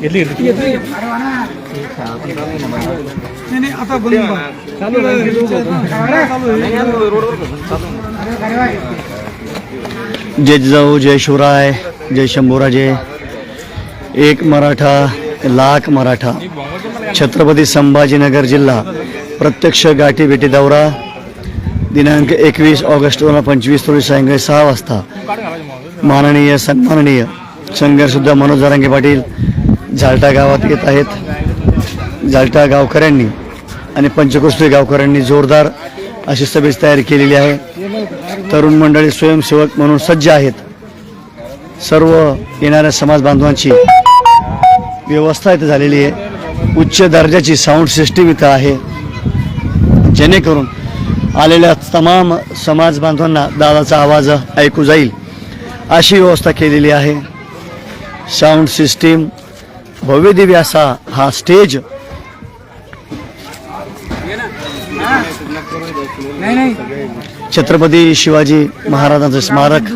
घेतली घेतली नाही नाही आता बंद चालू जय जिजाऊ जय शिवराय जय शंभूराजे. एक मराठा लाख मराठा. छत्रपती संभाजीनगर जिल्हा. प्रत्यक्ष गाठी भेटी दौरा. दिनांक एकवीस ऑगस्ट दोन हजार पंचवीस रोजी सायंकाळी सहा वाजता. माननीय सन्माननीय. संघर्षुद्धा मनोज जरांगे पाटील झालटा गावात येत आहेत. झालटा गावकऱ्यांनी आणि पंचकृष्टी गावकऱ्यांनी जोरदार अशी सभेची तयारी केलेली आहे. तरुण मंडळी स्वयंसेवक म्हणून सज्ज आहेत. सर्व येणाऱ्या समाज बांधवांची व्यवस्था इथं झालेली आहे. उच्च दर्जाची साऊंड सिस्टीम इथं आहे. जेणेकरून आलेल्या तमाम समाज बांधवांना दादाचा आवाज ऐकू जाईल. अशी व्यवस्था केलेली आहे. साऊंड सिस्टीम भव्यदिव्य असा हा स्टेज. छत्रपती शिवाजी महाराजांचं स्मारक.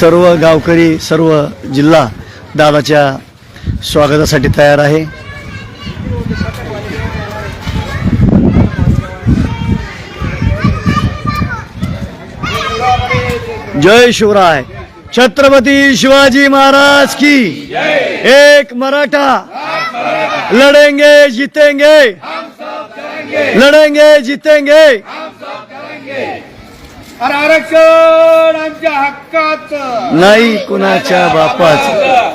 सर्व गावकरी सर्व जिल्हा दादाच्या स्वागतासाठी तयार आहे. जय शिवराय. छत्रपती शिवाजी महाराज की। एक मराठा। लढेंगे जीतेंगे। लढेंगे जीतेंगे। अरे आरक्षण आमच्या हक्काचं नाही कुणाच्या बापाच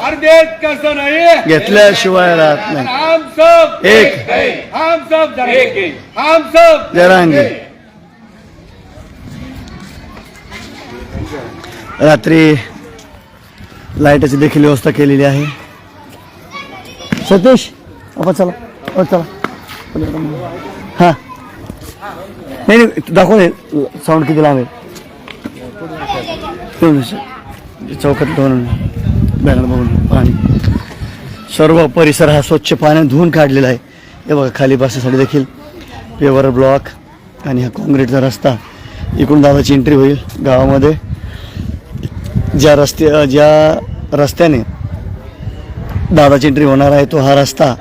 अरे देश कसं नाही. घेतल्याशिवाय राहत नाही. हम सब एक. हम सब जरांगे. रात्री लाईटाची देखील व्यवस्था केलेली आहे. सतीश आपण चला हो चला. हा. नाही नाही दाखव साऊंड किती लांब आहे. म्हणजे चौकात धुवून बॅनर बघून पाणी. सर्व परिसर हा स्वच्छ पाण्यात धुवून काढलेला आहे. हे बघा खाली बसण्यासाठी देखील पेवर ब्लॉक आणि हा काँक्रीटचा रस्ता. इकडून दादाची एंट्री होईल गावामध्ये. ज्या रस्ते ज्या रस्त्याने दादाची एंट्री होणार आहे तो हा रस्ता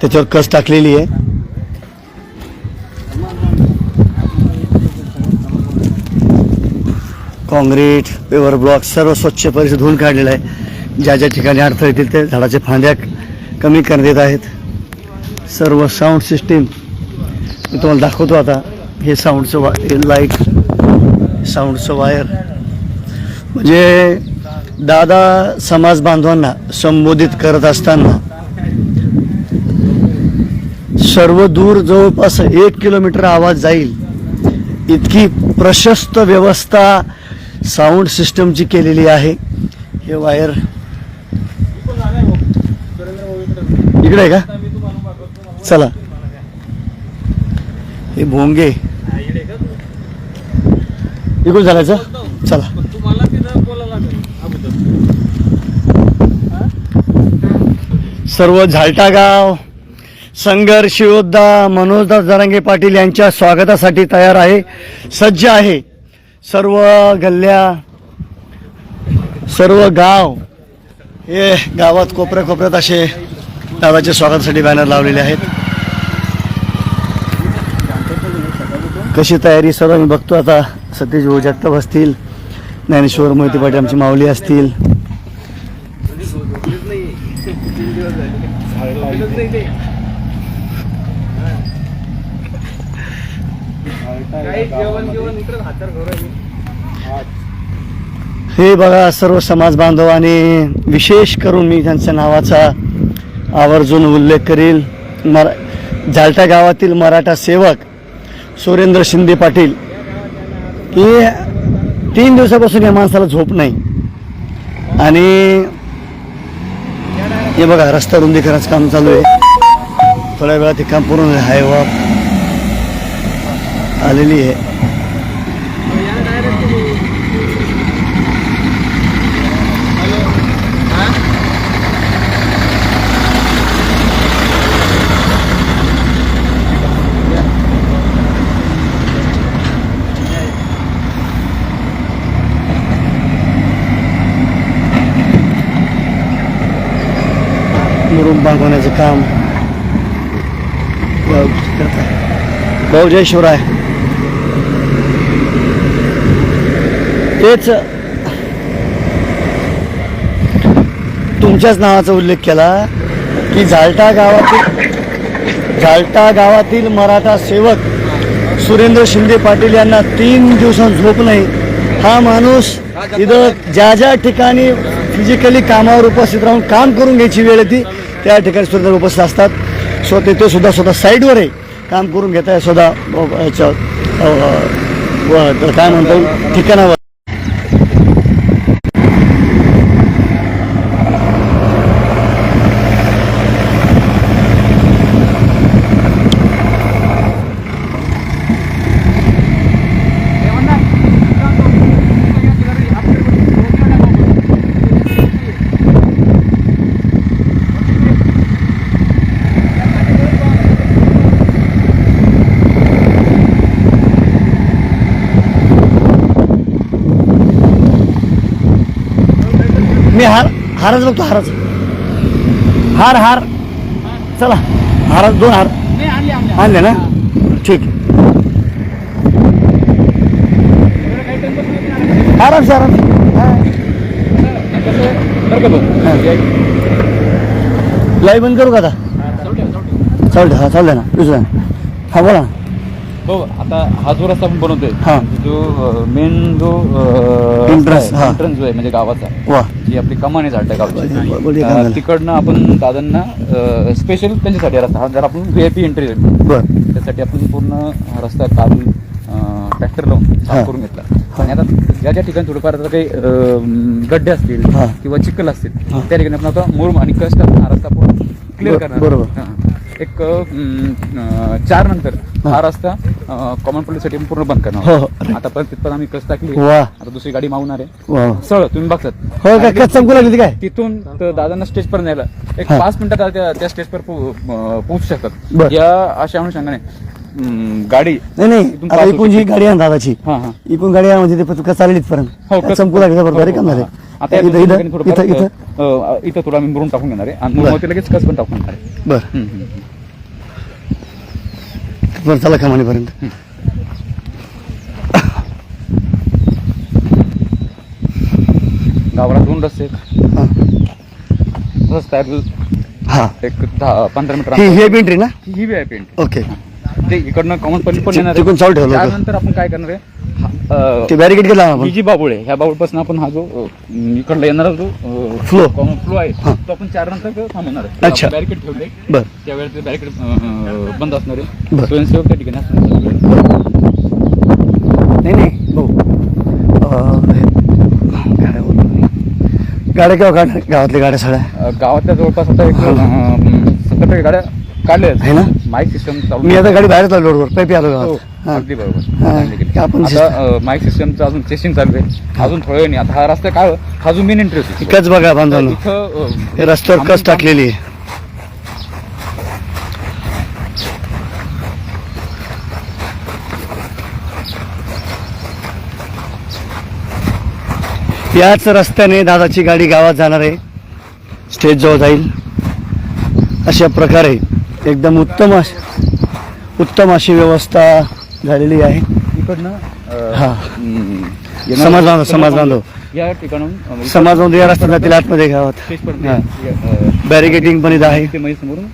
त्याच्यावर कस टाकलेली आहे. काँक्रीट पेवर ब्लॉक सर्व स्वच्छ परिसर धुवून काढलेला आहे. ज्या ज्या ठिकाणी अडथळे येतील ते झाडाच्या फांद्या कमी करण्यात येत आहेत. सर्व साऊंड सिस्टीम मी तुम्हाला दाखवतो आता. हे साऊंडचं वा लाइट साऊंडचं वायर म्हणजे दादा समाज बांधवांना संबोधित करत असताना सर्व दूर जवळपास एक किलोमीटर आवाज जाईल इतकी प्रशस्त व्यवस्था साऊंड सिस्टमची केलेली आहे. हे वायर इकडे आहे का? चला. हे भोंगे. इकडून चालायचं? चला. सर्व झालटागाव संघर्ष योद्धा मनोजदास जरांगे पाटील यांच्या स्वागतासाठी तयार आहे. सज्ज आहे. सर्व गल्ल्या सर्व गाव हे गावात कोपऱ्या कोपऱ्यात असे दादाच्या स्वागतासाठी बॅनर लावलेले आहेत. कशी तयारी सर्व मी बघतो आता. सतीश भाऊ जगताप असतील ज्ञानेश्वर मोहिते पाटील आमची माऊली असतील. हे बघा सर्व समाज बांधव आणि विशेष करून मी त्यांच्या नावाचा आवर्जून उल्लेख करील. मरा झालटा गावातील मराठा सेवक सुरेंद्र शिंदे पाटील. हे तीन दिवसापासून या माणसाला झोप नाही. आणि हे बघा रस्ता रुंदीकरणाचं काम चालू आहे. थोड्या वेळात हे काम पूर्ण हायवा आलेली आहे. रंगवण्याचं काम. भाऊ करत. आहे. भाऊ जय शिवराय. तेच तुमच्याच नावाचा उल्लेख केला की झालटा गावातील झालटा गावातील मराठा सेवक सुरेंद्र शिंदे पाटील यांना तीन दिवसां झोप नाही. हा माणूस इथं ज्या ज्या ठिकाणी फिजिकली कामावर उपस्थित राहून काम करून घ्यायची वेळ ती त्या ठिकाणी सुद्धा उपस्थित असतात. सो ते सुद्धा स्वतः साईडवर आहे काम करून घेत आहे स्वतः याच्या, काय म्हणतो ठिकाणावर. मी हार हारच बघतो हारच. हार हार. चला हारच दोन हार. आणले ना? ठीक. आराम आराम लाईव्ह बंद करू का आता? चालते हा चालतंय ना दुसरा हा बोला ना. हो आता हा जो रस्ता आपण बनवतोय हा. जो मेन जो Entrance, हा. एंट्रन्स जो आहे म्हणजे गावाचा वा जी आपली कमान आहे झालटा बोल- बोल- गावची अं. तिकडनं आपण दादांना स्पेशल त्यांच्यासाठी हा रस्ता हा जर आपण व्ही आय पी एंट्री बर त्यासाठी आपण पूर्ण हा रस्ता काल ट्रॅक्टर लावून हा. साफ करून घेतला आणि आता ज्या ज्या ठिकाणी थोडंफार आता काही अं, गड्डे असतील हा. किंवा चिखल असतील हा. त्या ठिकाणी आपण आता मुरुम आणि कष्ट हा रस्ता पूर्ण क्लिअर करणार बरोबर. हा. एक अं, अं, चार नंतर हा. हा रस्ता कॉमन पॉलिटीसाठी पूर्ण बंद हो, करणार. हो. आता परत तिथपर्यंत आम्ही कस टाकली? वा. आता दुसरी गाडी मागणार आहे वा. तुम्ही बघतात. हो काय कच चमकू लागली ती काय? तिथून तर दादांना स्टेज पर्यंत यायला एक हा. पाच मिनिटात त्या त्या स्टेज पर पोहोचू शकतात. बर. या अशा अनुषंगाने गाडी नाही नाही. इथून आता पास इकून जी होती. गाडी आहे ना दादाची हा हा. इकून गाडी आहे म्हणजे ते चालली हो पर्यंत कस- चमकू लागली बरोबर हो, रिकाम झाले. हा. आता या इथं दुसऱ्या इथं. ठिकाणी थोडंफार, इथं इथं. अं, इथं थोडं आम्ही मुरून टाकून घेणार आहे. आणि लगेच कस पण टाकून घेणार आहे. बर. हम्म, हम्म, हम्म. बरं चला कमानीपर्यंत गावाला दोन रस्ते आहेत. हा. तसंच तयार हा एक दहा पंधरा मीटर ही अंतर. ही एंट्री ना ही बी आहे पेंट ओके ते इकडनं कॉमन पण येणार तिकडून चालू ठेवलं होतं. त्यानंतर आपण काय करणार आहे ते बॅरिकेड केला ही जी बाबूळ आहे ह्या बाबूळपासून आपण हा जो अं, इकडला येणारा जो Flow. कॉमन फ्लो आहे. तो आपण चार नंतर थांबवणार अच्छा. बॅरिकेड ठेवले बर त्यावेळेस ते बॅरिकेड बंद असणार बर. आहे स्वयंसेवक त्या ठिकाणी असणार. नाही नाही भाऊ अं, हे- गाड्या बोलतो मी. गाड्या गावातल्या गाड्या सगळ्या अं, गावातल्या जवळपास आता एक सत्तर टक्के गाड्या काढल्या आहे ना? माईक सिस्टम चालू मी आता गाडी बाहेरच लावली रोडवर पैपी आलो हो, गावात हा. अगदी बरोबर. हा. चांगली केली. आपण आता माईक सिस्टमचं अजून टेस्टिंग चालू आहे. अजून थोडं वेळ नाही. आता हा रस्ता काय हा? जो मेन एंट्री होती बघा बांधवलं इथं अं, हे रस्त्यावर कच टाकलेली आहे. याच रस्त्याने दादाची गाडी गावात जाणार आहे. स्टेज जवळ जाईल. अशा प्रकारे एकदम उत्तम अश- उत्तम अशी व्यवस्था झालेली आहे. इकडनं हा. समाज बांधव, समाज बांधव. या ठिकाणून इथं समाज बांधव या रस्त्यात जातील आतमध्ये गावात हा. बॅरिकेडिंग पण इथं आहे. ते मध्ये समोरून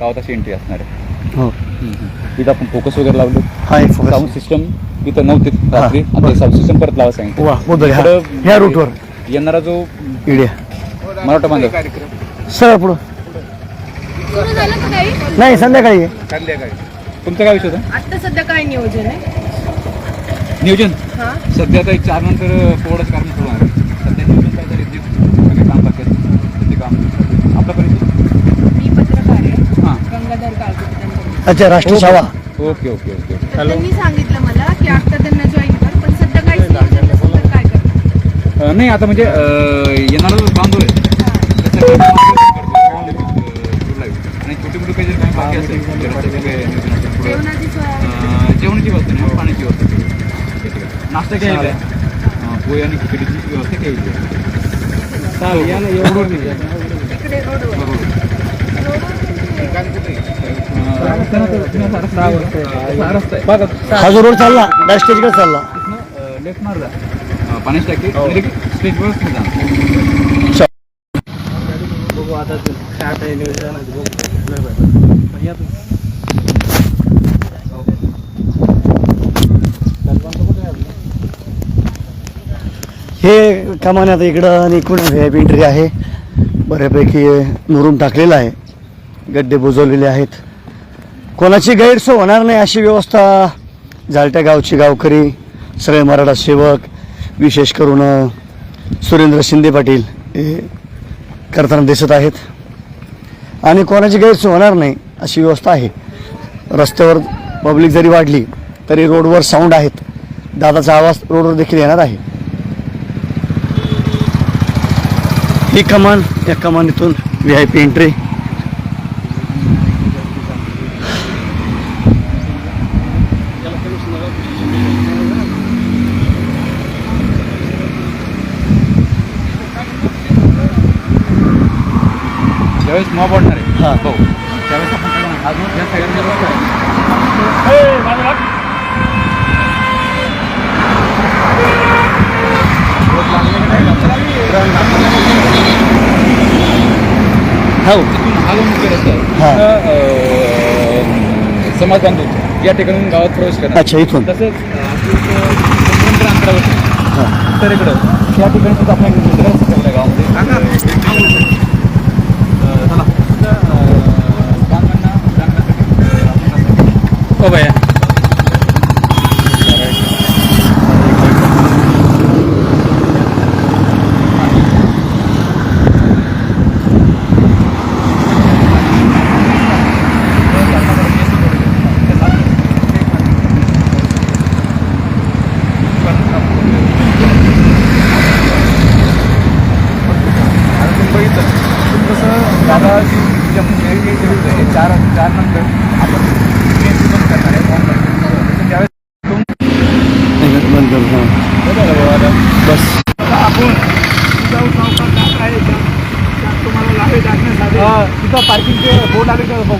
गावात अशी एंट्री असणार आहे. हो. इथं आपण फोकस वगैरे लावलो. हा एक साऊंड फोकस सिस्टम इथं नव्हते रात्री. हा, आता. साऊंड सिस्टम परत लावा सांगितलं ह्या रूटवर येणारा जो इडिया मराठा बांधव. पुढं. सुरू झालं का काही? नाही संध्याकाळी आहे. तुमचा काय विषय होता? आता सध्या काय नियोजन आहे? नियोजन? हा. सध्या आता एक चार नंतर पोवडच कारण सुरू आहे. सध्या नियोजन काय तरी सगळे काम बाकी आहेत, ते काम आपला परिचय मी पत्रकार आहे. हां. गंगाधर काळजी अच्छा राष्ट्रीय शाळा. ओके ओके ओके त्यांनी सांगितलं मला की आता त्यांना जॉईन कर पण सध्या काहीच नियोजन नसेल तर काय करणार? अं, नाही आता म्हणजे येणारा जो बांधव आहे त्यासाठी आपण करतो, अं, सुरू आहे. आणि छोटे मोठे काही बाकी असेल नियोजन असेल पुढं. जेवणाची सोय अं, जेवणाची व्यवस्था नाही पाण्याची व्यवस्था केली आहे. त्या ठिकाणी. नाश्ता घ्यायचा आहे पोहे आणि खिचडीची व्यवस्था केलेली आहे तिकडे रोडवर रोडवर रस्ता रस्ता आहे हा जो रोड चालला त्या स्टेजकडे चालला लेफ्ट मार जा पाण्याची टाकी स्टेज वर जा हे कमाने आता इकडं आणि इकडून व्ही आय पी एंट्री आहे. बऱ्यापैकी मुरुम टाकलेलं आहे. गड्डे बुजवलेले आहेत. कोणाची गैरसोय होणार नाही अशी व्यवस्था झालट्या गावची गावकरी सगळे मराठा सेवक विशेष करून सुरेंद्र शिंदे पाटील हे करताना दिसत आहेत. आणि कोणाची गैरसोय होणार नाही अशी व्यवस्था आहे. रस्त्यावर पब्लिक जरी वाढली तरी रोडवर साऊंड आहेत. दादाचा आवाज रोडवर देखील येणार आहे. ही कमान या कमानीतून व्ही आय पी एंट्री ज्यावेळेस मॉब वाढणार आहे हां. हो त्यावेळेस आपण? अजून या सगळ्यांना जर काय हो तिथून हा जो मुख्य रस्ता हा. आहे समाज बांधून या ठिकाणून गावात प्रवेश करणार. अच्छा इथून. तसंच अंतरावरती हां. उत्तरेकडं. या ठिकाणी सुद्धा आहे गावामध्ये अं, चला. तिथं, अं, बांधवांना जाण्यासाठी आपण रस्ता- हो भैया आता तुम्ही बघितलं तुम्ही जी होती, चार चार नंतर आपण PNC बंद करणार आहे online. त्यावेळेस बंद करू हां. बस आपण तुम्हाला लावे टाकण्यासाठी हा, तिथं पार्किंगचे बोर्ड आले का बघ